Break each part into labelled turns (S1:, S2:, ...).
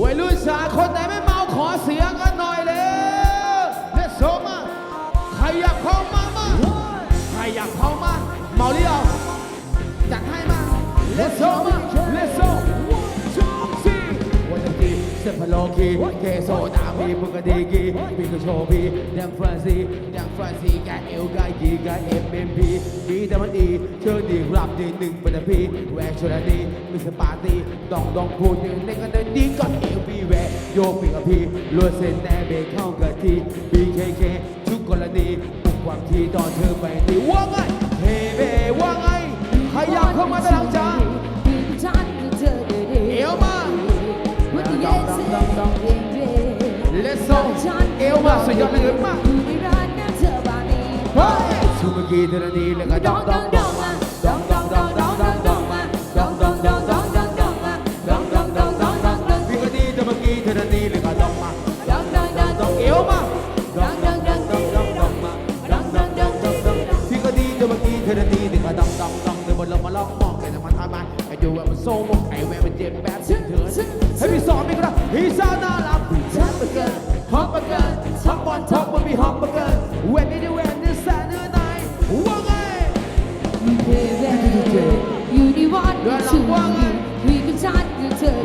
S1: วัยรุ่นสาคนไหนไม่เมาขอเสียงกันหน่อยเลยเลสโซมาใครอยากเข้ามามาใครอยากเข้ามาเมาหรือยังจัดให้มาเลสโซมาเลสโซ เซฟโลกีเคโซดามีพุกดีกีมีกโชบีแดมฟรานซีแดมฟรานซีกาเอลกายีกาเอ็มเอ็มพีมีแต่มันดีเชิญดีรับดีหนึ่งเป็นพีแหวกชลดีมีสปาร์ตี้ดองดองพูดอย่งในกันเดินดีก็เอลวีแหวกโยกปีกับพีลวดเส้นแน่เบเข้ากับทีบีเคเคทุกกรณีปลุกความทีตอนเธอไปดีว่าไงเฮเบว่าไงใครอยากเข้ามาตะลังจ้ มาสุดยอดเลยมากเฮ้ยชูเมื่อกี้เธอดีแล้วก็ดองดองดองมาดองดองดองดองดองดองมาดองดองดองดองดองดองมาดองดองดองดองดองดองพี่ก็ดีเธอเมื่อกี้เธอดีแล้วก็ดองมาดองดองดองเอวมาดองดองดองดองดองดองมาดองดองดองดองดองพี่ก็ดีเธอเมื่อกี้เธอดีแล้วก็ดองดองดองเดินบนลงมาลองมองแต่น้ำมันทำมาไอ้ดูว่ามันโซ่มกไอ้แววมันเจ็บแบบเถื่อนให้พี่สอนพี่ก็ได้พี่สาวน่ารัก ฮอปบอลท็อปมันมีฮอปเหลือเกินเว้นนี่ดิเว้นนี่แซ่เนื้อในว่าไง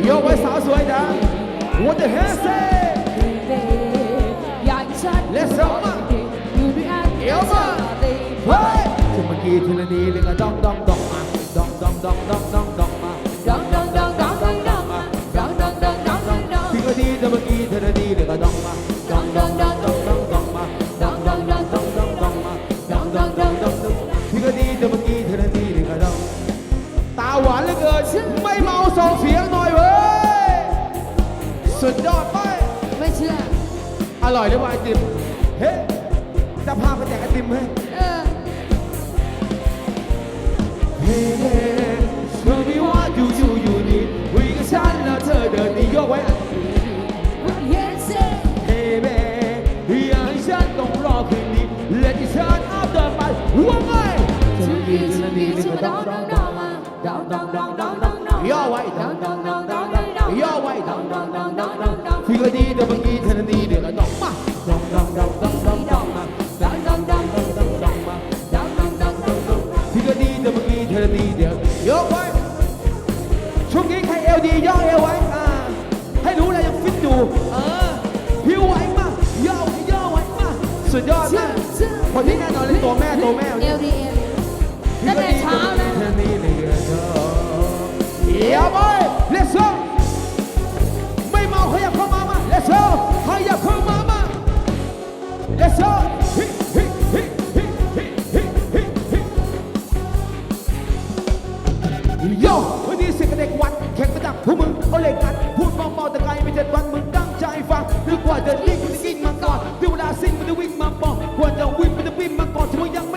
S1: โยกไว้สาวสวยจ้ะ What the hell say Let's go มาเอวมาเฮ้ยถึงเมื่อกี้ทีละนี้เลยก็ดองดองดองมาดองดองดองดองดองดองมาดองดองดองดองดองดองมาดองดองดองดองดองดองที่ก็ดีแต่เมื่อกี้ทีละนี้เลยก็ดอง งเสียงหน่อยเว้ย สุดยอดไป
S2: ไม่เชื่อ
S1: อร่อยหรือว่าไอติม เฮ้ยจะพาไปแจกไอติมเฮ้ย
S2: เออ
S1: เฮ้ ดองดองดองดองดองดองพี่ก็ดีแต่เมื่อกี้เธอดีเดี๋ยวก็ดองมาดองดองดองดองดองดองมาดองดองดองดองดองดองมาดองดองดองดองดองพี่ก็ดีแต่เมื่อกี้เธอดีเดี๋ยวโยกไว้ช่วงนี้ใครเอลดีย่อเอวไว้อ่าให้รู้เลยยังฟิตอยู่เออผิวไหวมากย่อไว้ย่อไว้มากสุดยอดมากคนที่แน่นอนเลยตัวแม่ตัวแม่
S2: เอลดีเอลตั้งแต่เช้านะ
S1: เดี๋ยวไป let's go ไม่ ยับเข้ามามา let's go ขยับเข้ามามา let's go ฮิฮิฮิฮิฮิฮิฮิฮิโย่วันนี้เสียงกับเด็กวัดแข่งกระดักพวกมึงเอาเหล็กกัดพูดเมาๆแต่ไกลไม่เจ็ดวันมึงตั้งใจฟังนึกว่าจะดิ้งมันจะกิ้งมาก่อนถึงเวลาซิ่งมันจะวิ่งมาบอกควรจะวิ่งมันจะวิ่งมาก่อนถือว่ายังไม่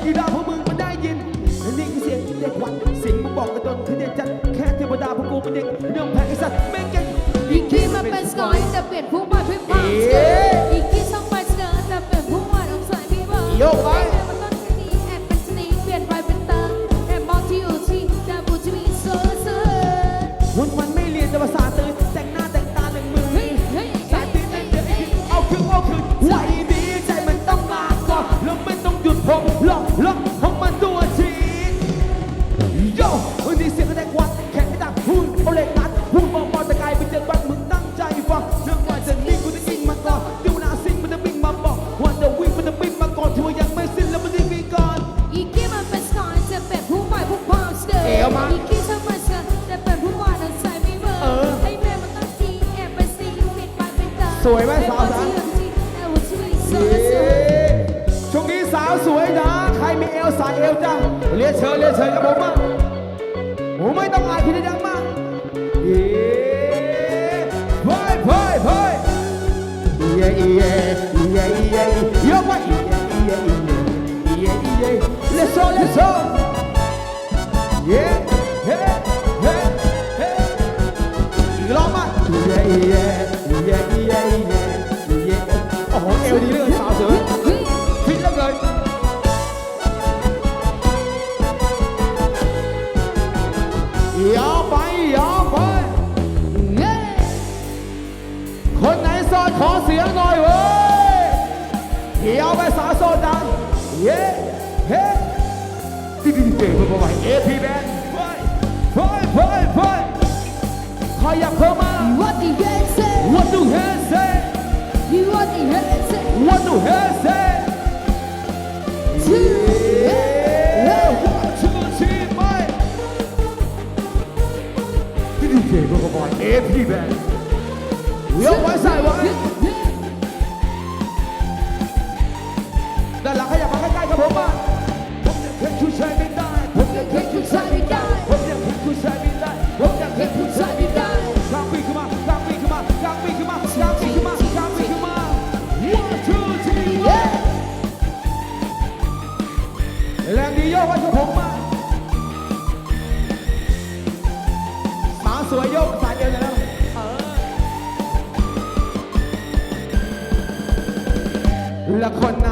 S1: กอีเมกอีดา
S2: พ
S1: ว
S2: กมึงมัน
S1: ได้ยินและนี่คือเสียงเด็กวัดสิงมึงบอกกระโดนคือเด็กจัดแค่เทวดาพวกกูเป็นเด็กเรื่องแพ้ไอ้สัตว์แม่งเก่ง
S2: อีกที่มันเป็นสกอยแต่เปลี่ยนผู้มาเป็นพังเอี
S1: ก
S2: ที เก่
S1: งเพื่อนไห
S2: วเอพีแบนไฟ
S1: ไฟไฟไฟขยับเข้ามา
S2: What the hell say?
S1: What the hell say?
S2: You what the hell say?
S1: What the hell say?
S2: Two
S1: yeah. One two three ไม่ที่ดีเก่งเพื่อนไหวเอพีแบนเลี้ยวไว้ใส่ไว้ กว่าชุผมมาสาวสวยโยกสายเดียวเลยนะและคนไหน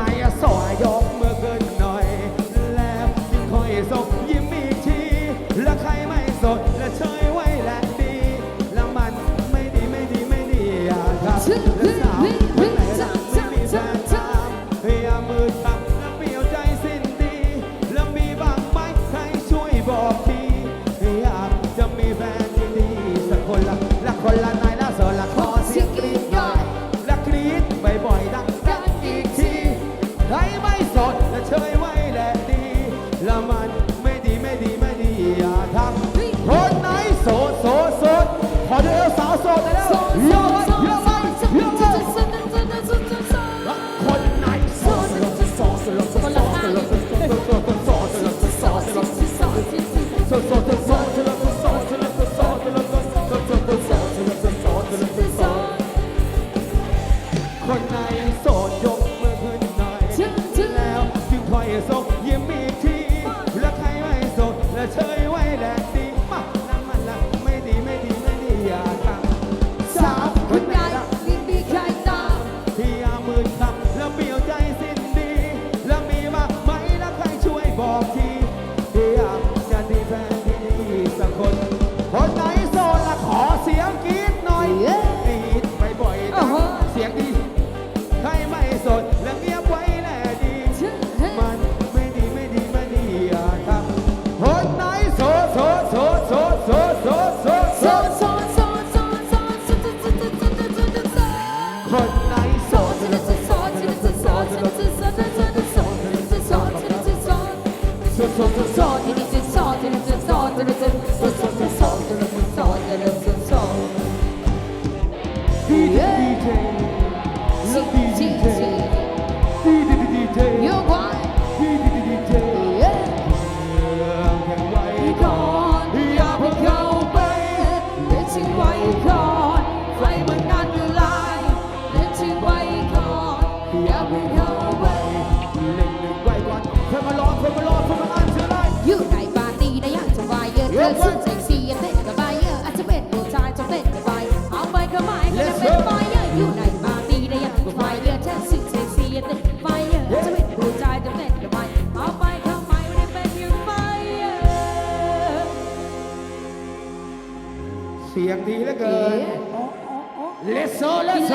S1: โซเล
S2: โซ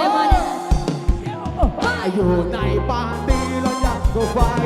S2: อยู่ในปาร์ตี้เรา
S1: อยาก
S2: จะฟั
S1: ง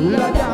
S1: la da.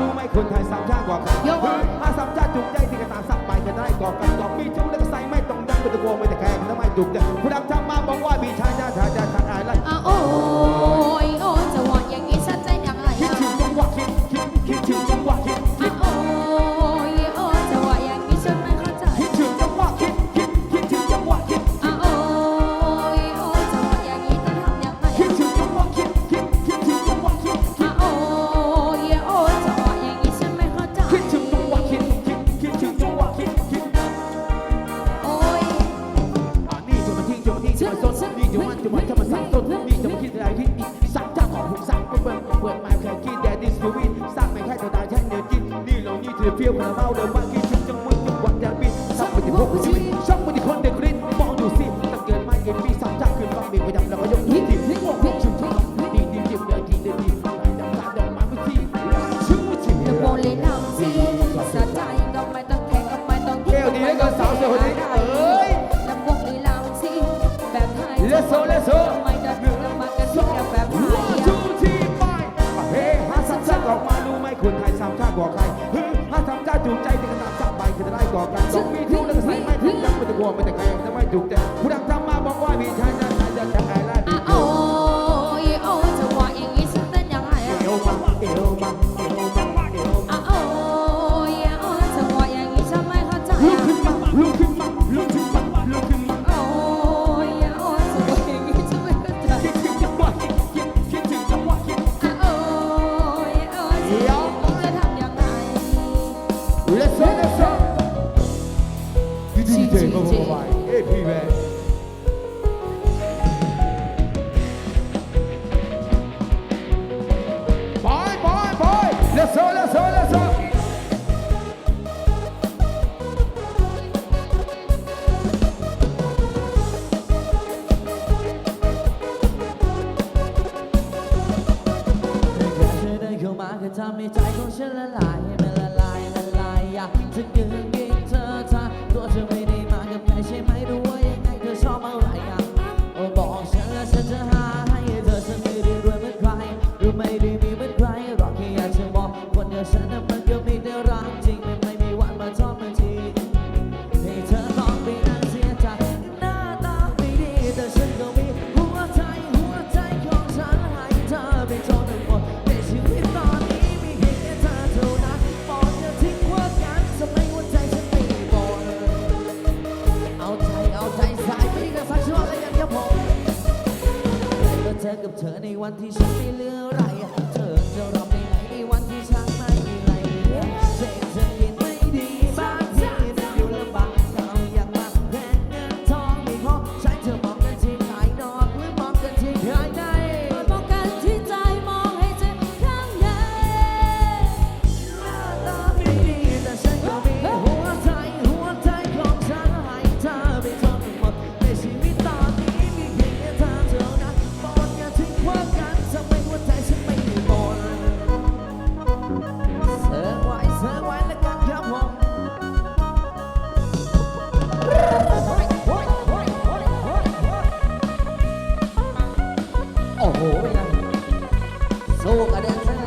S1: รู้ไหมคนไทยสามชา
S2: ติก
S1: ว่ากันยก
S2: มื
S1: อ มาสามชาติจุกใจที่กระตามสักไปจะได้ก่อกันก่อมีจุกแล้วก็ใส่ไม่ต้องนั้นเป็นตะโกงไม่แต่แคงถ้า
S2: ไม่จุ
S1: กจะ
S2: ท
S1: วิ
S2: น
S1: สร้างไม่แค่ตัวตาแช่งเดินจินนี่เรานี่ถือเพี้ยวหาเมาเดินบ้านกินชุดจังมึงจังหวัดแด
S2: นบินส
S1: ร้า
S2: งไปถึงพวก
S1: ชีวิต ใจจะกระตับสามไปคือจะได้ก่อการดอกมีทุกเรื่องใส่ไม่ถูกจังไม่จะกหัวไม่ถูกแรงจะไม่ถูกแต่ผู้
S2: ใด
S1: เข้า
S3: มาก็ทำให้ใจของฉันละลายมันละลายละลายอยากจะยืนกินเธอถ้าตัวเธอไม่ อกับเธอในวันที่ฉันไม่เลือก
S2: そうかで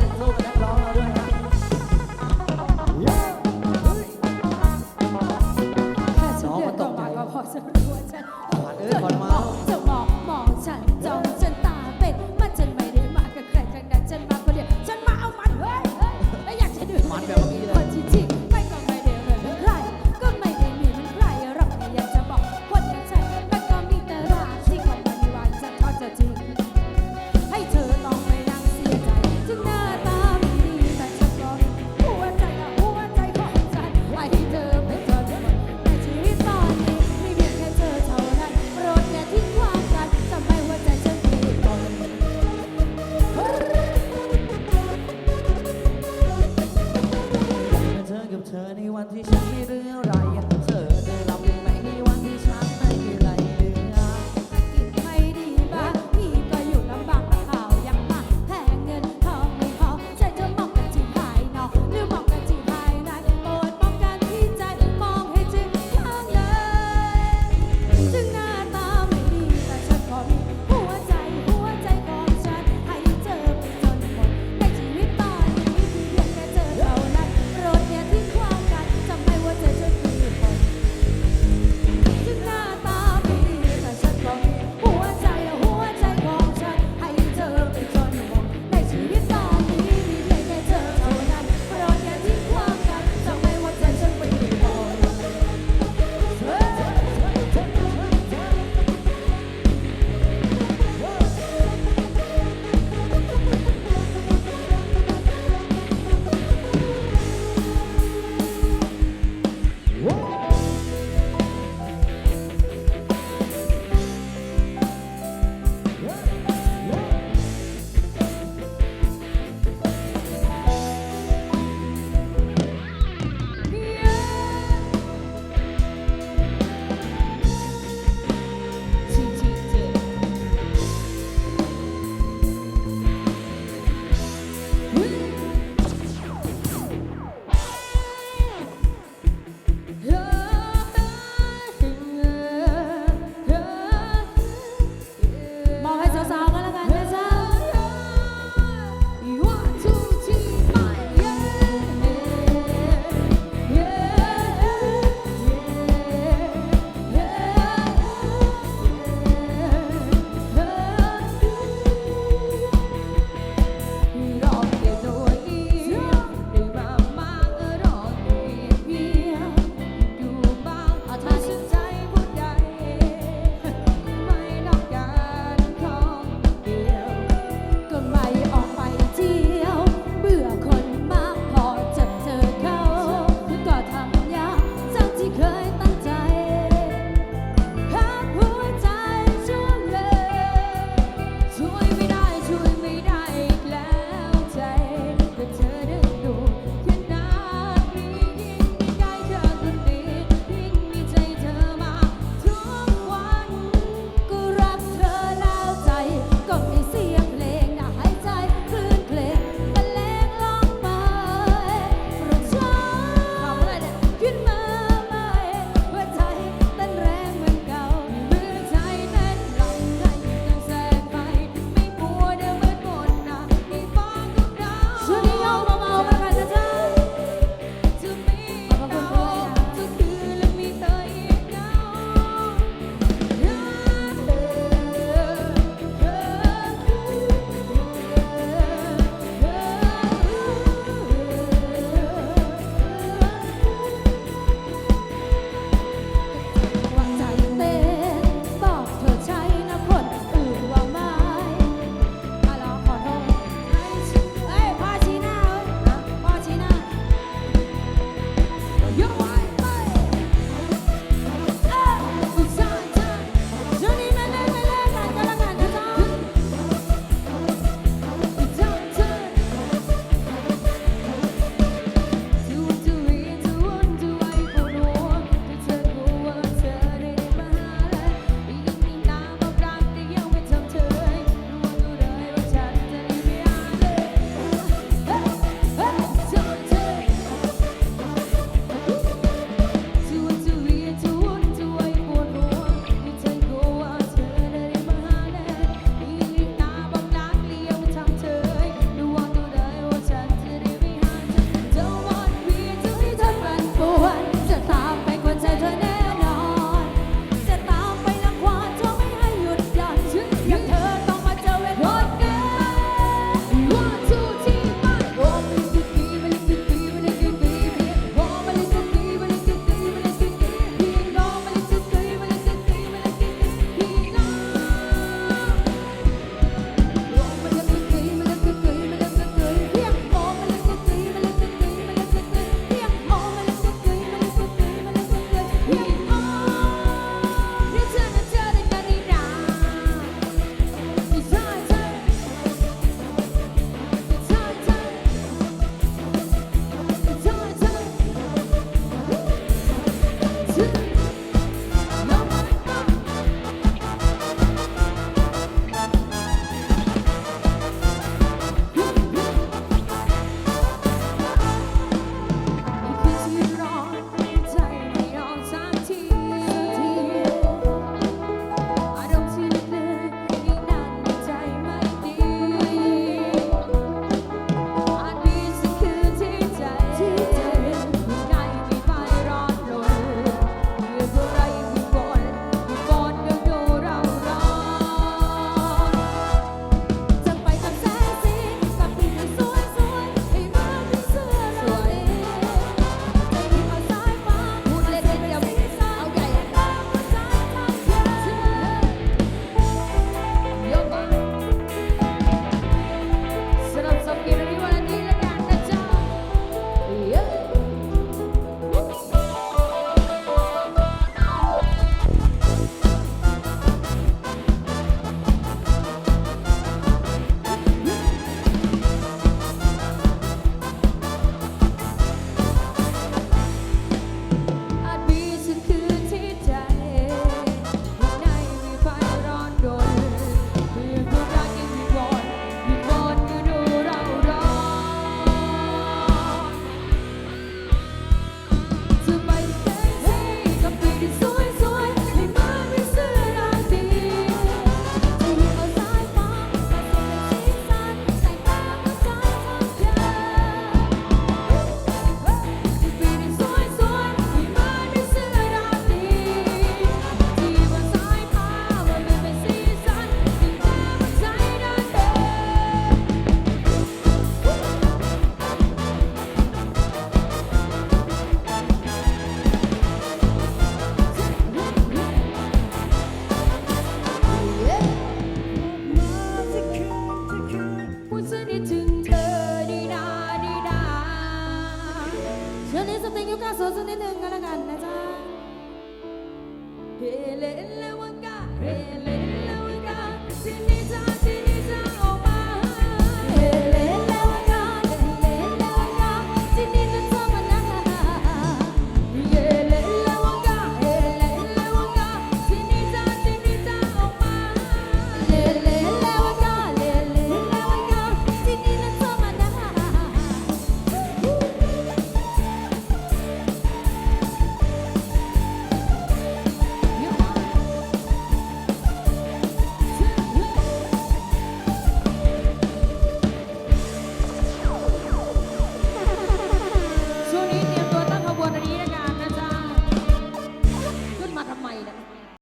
S2: Amen.